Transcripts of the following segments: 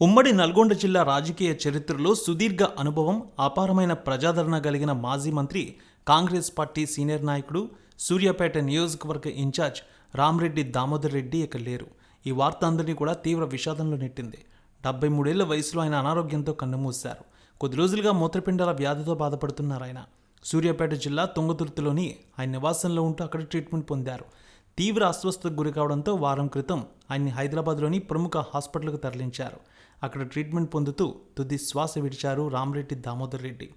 ఉమ్మడి నల్గొండ జిల్లా రాజకీయ చరిత్రలో సుదీర్ఘ అనుభవం అపారమైన ప్రజాదరణ కలిగిన మాజీ మంత్రి కాంగ్రెస్ పార్టీ సీనియర్ నాయకుడు సూర్యాపేట నియోజకవర్గ ఇన్ఛార్జ్ రామరెడ్డి దామోదర్ రెడ్డి ఇక లేరు. ఈ వార్త అందరినీ కూడా తీవ్ర విషాదంలో నెట్టింది. డెబ్బై మూడేళ్ళ వయసులో ఆయన అనారోగ్యంతో కన్నుమూశారు. కొద్ది రోజులుగా మూత్రపిండాల వ్యాధితో బాధపడుతున్నారు ఆయన. సూర్యాపేట జిల్లా తుంగతుర్తిలోని ఆయన నివాసంలో ఉంటూ అక్కడ ట్రీట్మెంట్ పొందారు. తీవ్ర అస్వస్థతకు గురి కావడంతో వారం క్రితం ఆయన్ని హైదరాబాద్లోని ప్రముఖ హాస్పిటల్కు తరలించారు. అక్కడ ట్రీట్మెంట్ పొందుతూ తుది శ్వాస విడిచారు రామరెడ్డి దామోదర్ రెడ్డి.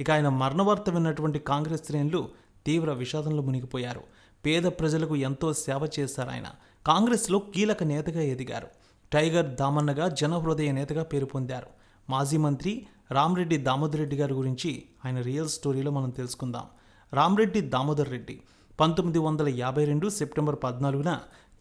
ఇక ఆయన మరణవార్త విన్నటువంటి కాంగ్రెస్ శ్రేణులు తీవ్ర విషాదంలో మునిగిపోయారు. పేద ప్రజలకు ఎంతో సేవ చేశారు ఆయన. కాంగ్రెస్లో కీలక నేతగా ఎదిగారు. టైగర్ దామన్నగా జనహృదయ నేతగా పేరు పొందారు. మాజీ మంత్రి రామరెడ్డి దామోదర్ రెడ్డి గారి గురించి ఆయన రియల్ స్టోరీలో మనం తెలుసుకుందాం. రామరెడ్డి దామోదర్ రెడ్డి పంతొమ్మిది వందల యాభై రెండు సెప్టెంబర్ పద్నాలుగున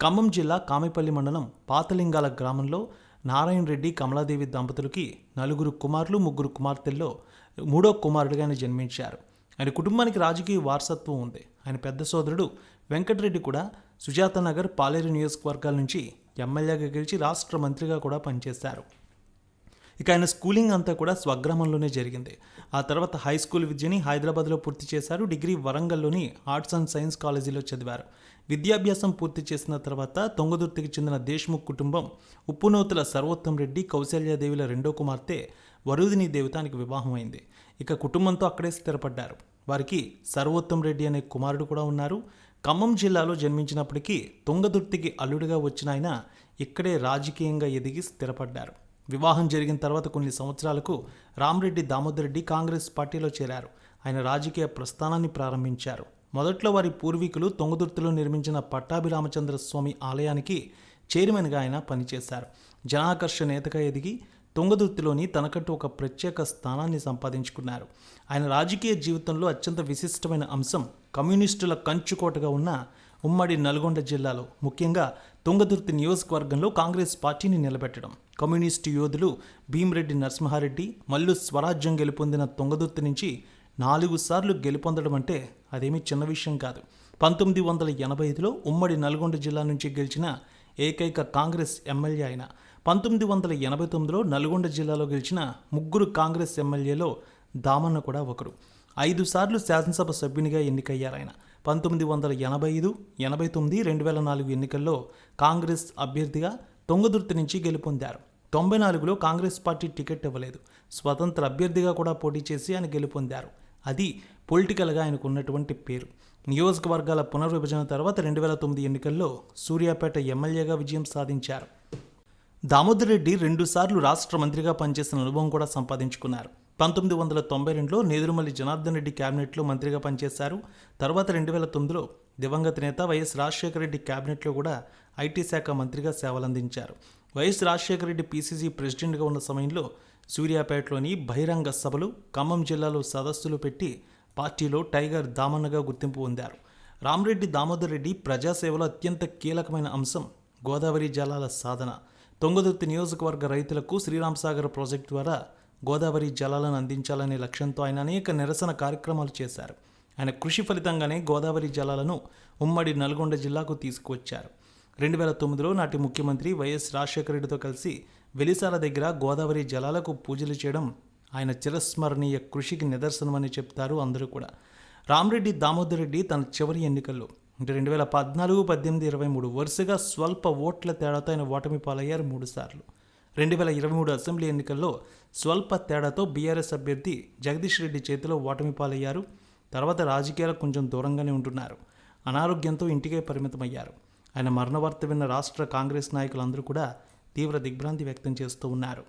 ఖమ్మం జిల్లా కామెపల్లి మండలం పాతలింగాల గ్రామంలో నారాయణ రెడ్డి కమలాదేవి దంపతులకి నలుగురు కుమారులు ముగ్గురు కుమార్తెల్లో మూడో కుమారుడిగా ఆయన జన్మించారు. ఆయన కుటుంబానికి రాజకీయ వారసత్వం ఉంది. ఆయన పెద్ద సోదరుడు వెంకటరెడ్డి కూడా సుజాత నగర్ పాలేరు నియోజకవర్గాల నుంచి ఎమ్మెల్యేగా గెలిచి రాష్ట్ర మంత్రిగా కూడా పనిచేశారు. ఇక ఆయన స్కూలింగ్ అంతా కూడా స్వగ్రామంలోనే జరిగింది. ఆ తర్వాత హై స్కూల్ విద్యని హైదరాబాద్లో పూర్తి చేశారు. డిగ్రీ వరంగల్లోని ఆర్ట్స్ అండ్ సైన్స్ కాలేజీలో చదివారు. విద్యాభ్యాసం పూర్తి చేసిన తర్వాత తొంగదుర్తికి చెందిన దేశ్ముఖ్ కుటుంబం ఉప్పునూతుల సర్వోత్తం రెడ్డి కౌశల్యాదేవిల రెండో కుమార్తె వరుదిని దేవతానికి వివాహం అయింది. ఇక కుటుంబంతో అక్కడే స్థిరపడ్డారు. వారికి సర్వోత్తం రెడ్డి అనే కుమారుడు కూడా ఉన్నారు. ఖమ్మం జిల్లాలో జన్మించినప్పటికీ తుంగదుర్తికి అల్లుడిగా వచ్చిన ఆయన ఇక్కడే రాజకీయంగా ఎదిగి స్థిరపడ్డారు. వివాహం జరిగిన తర్వాత కొన్ని సంవత్సరాలకు రామరెడ్డి దామోదర్ రెడ్డి కాంగ్రెస్ పార్టీలో చేరారు. ఆయన రాజకీయ ప్రస్థానాన్ని ప్రారంభించారు. మొదట్లో వారి పూర్వీకులు తొంగదుర్తిలో నిర్మించిన పట్టాభి రామచంద్ర స్వామి ఆలయానికి చైర్మన్గా ఆయన పనిచేశారు. జనాకర్ష నేతగా ఎదిగి తొంగదుర్తిలోని తనకంటూ ఒక ప్రత్యేక స్థానాన్ని సంపాదించుకున్నారు. ఆయన రాజకీయ జీవితంలో అత్యంత విశిష్టమైన అంశం కమ్యూనిస్టుల కంచుకోటగా ఉన్న ఉమ్మడి నల్గొండ జిల్లాలో ముఖ్యంగా తుంగదుర్తి నియోజకవర్గంలో కాంగ్రెస్ పార్టీని నిలబెట్టడం. కమ్యూనిస్టు యోధులు భీమిరెడ్డి నరసింహారెడ్డి మల్లు స్వరాజ్యం గెలుపొందిన తుంగదుర్తి నుంచి నాలుగు సార్లు గెలుపొందడం అంటే అదేమీ చిన్న విషయం కాదు. పంతొమ్మిది వందల ఎనభై ఐదులో ఉమ్మడి నల్గొండ జిల్లా నుంచి గెలిచిన ఏకైక కాంగ్రెస్ ఎమ్మెల్యే అయిన పంతొమ్మిది వందల ఎనభై తొమ్మిదిలో నల్గొండ జిల్లాలో గెలిచిన ముగ్గురు కాంగ్రెస్ ఎమ్మెల్యేలో దామన్న కూడా ఒకరు. ఐదు సార్లు శాసనసభ సభ్యునిగా ఎన్నికయ్యారాయన. పంతొమ్మిది వందల ఎనభై ఐదు ఎనభై తొమ్మిది రెండు వేల నాలుగు ఎన్నికల్లో కాంగ్రెస్ అభ్యర్థిగా తొంగదుర్తి నుంచి గెలుపొందారు. తొంభై నాలుగులో కాంగ్రెస్ పార్టీ టికెట్ ఇవ్వలేదు. స్వతంత్ర అభ్యర్థిగా కూడా పోటీ చేసి ఆయన గెలుపొందారు. అది పొలిటికల్గా ఆయనకు ఉన్నటువంటి పేరు. నియోజకవర్గాల పునర్విభజన తర్వాత రెండు వేల తొమ్మిది ఎన్నికల్లో సూర్యాపేట ఎమ్మెల్యేగా విజయం సాధించారు. దామోదర్ రెడ్డి రెండుసార్లు రాష్ట్ర మంత్రిగా పనిచేసిన అనుభవం కూడా సంపాదించుకున్నారు. పంతొమ్మిది వందల తొంభై రెండులో నేదురుమల్లి జనార్దన్ రెడ్డి క్యాబినెట్లో మంత్రిగా పనిచేశారు. తర్వాత రెండు వేల తొమ్మిదిలో దివంగత నేత వైఎస్ రాజశేఖర రెడ్డి క్యాబినెట్లో కూడా ఐటీ శాఖ మంత్రిగా సేవలందించారు. వైఎస్ రాజశేఖర రెడ్డి పీసీసీ ప్రెసిడెంట్గా ఉన్న సమయంలో సూర్యాపేటలోని బహిరంగ సభలు ఖమ్మం జిల్లాలో సదస్సులు పెట్టి పార్టీలో టైగర్ దామన్నగా గుర్తింపు పొందారు. రామరెడ్డి దామోదర్ రెడ్డి ప్రజాసేవలో అత్యంత కీలకమైన అంశం గోదావరి జలాల సాధన. తొంగదుర్తి నియోజకవర్గ రైతులకు శ్రీరామ్ సాగర్ ప్రాజెక్టు ద్వారా గోదావరి జలాలను అందించాలనే లక్ష్యంతో ఆయన అనేక నిరసన కార్యక్రమాలు చేశారు. ఆయన కృషి ఫలితంగానే గోదావరి జలాలను ఉమ్మడి నల్గొండ జిల్లాకు తీసుకువచ్చారు. రెండు వేల తొమ్మిదిలో నాటి ముఖ్యమంత్రి వైఎస్ రాజశేఖర రెడ్డితో కలిసి వెలిసాల దగ్గర గోదావరి జలాలకు పూజలు చేయడం ఆయన చిరస్మరణీయ కృషికి నిదర్శనమని చెప్తారు అందరూ కూడా. రామరెడ్డి దామోదర్ రెడ్డి తన చివరి ఎన్నికల్లో. అంటే రెండు వేల పద్నాలుగు పద్దెనిమిది ఇరవై మూడు వరుసగా స్వల్ప ఓట్ల తేడాతో ఆయన ఓటమి పాలయ్యారు మూడుసార్లు. రెండు వేల ఇరవై మూడు అసెంబ్లీ ఎన్నికల్లో స్వల్ప తేడాతో బీఆర్ఎస్ అభ్యర్థి జగదీష్ రెడ్డి చేతిలో ఓటమి పాలయ్యారు. తర్వాత రాజకీయాలకు కొంచెం దూరంగానే ఉంటున్నారు. అనారోగ్యంతో ఇంటికే పరిమితమయ్యారు. ఆయన మరణ వార్త విన్న రాష్ట్ర కాంగ్రెస్ నాయకులందరూ కూడా తీవ్ర దిగ్భ్రాంతి వ్యక్తం చేస్తూ ఉన్నారు.